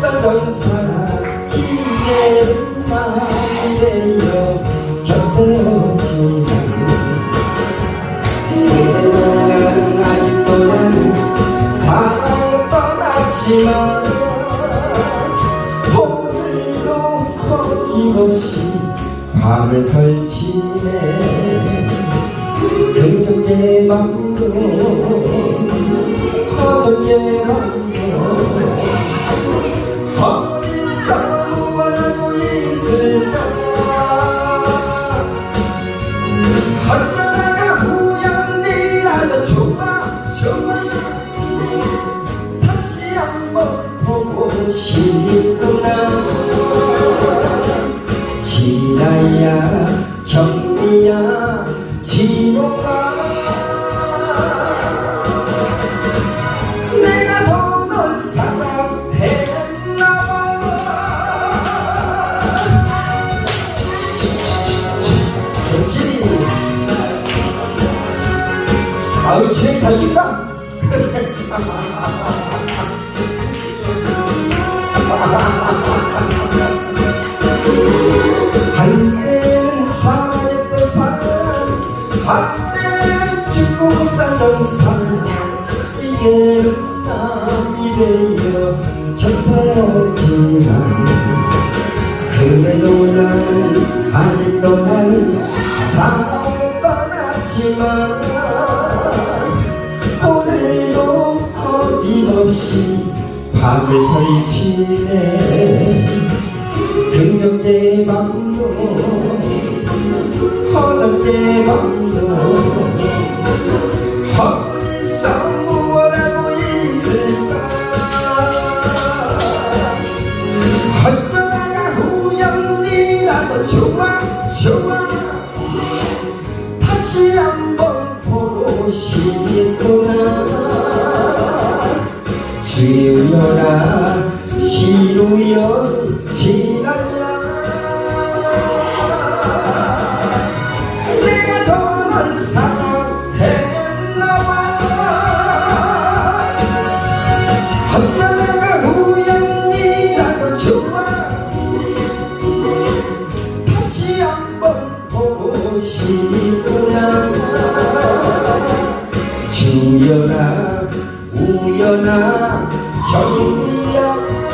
살던 사람 이제는 되어 곁에 오지만 아직도 나는 사랑을 떠났지만 오늘도 거김없이 밤을 설치네 그저께 밤도 어저께 밤도 아유 진행이 잘 춘다? 한때는 사랑했던 사람 한때는 죽고 못 살던 사람 이제는 남이 되어 곁에 없지만 그래도 나 밤을 설치네 그저께 밤도 어저께 밤도. 어디서 무엇하고 있을까? 어쩌다가 우연이라도 좋아 좋아. 다시 한번 보고 싶구나 오시구나. 진연아 우연아 경비야.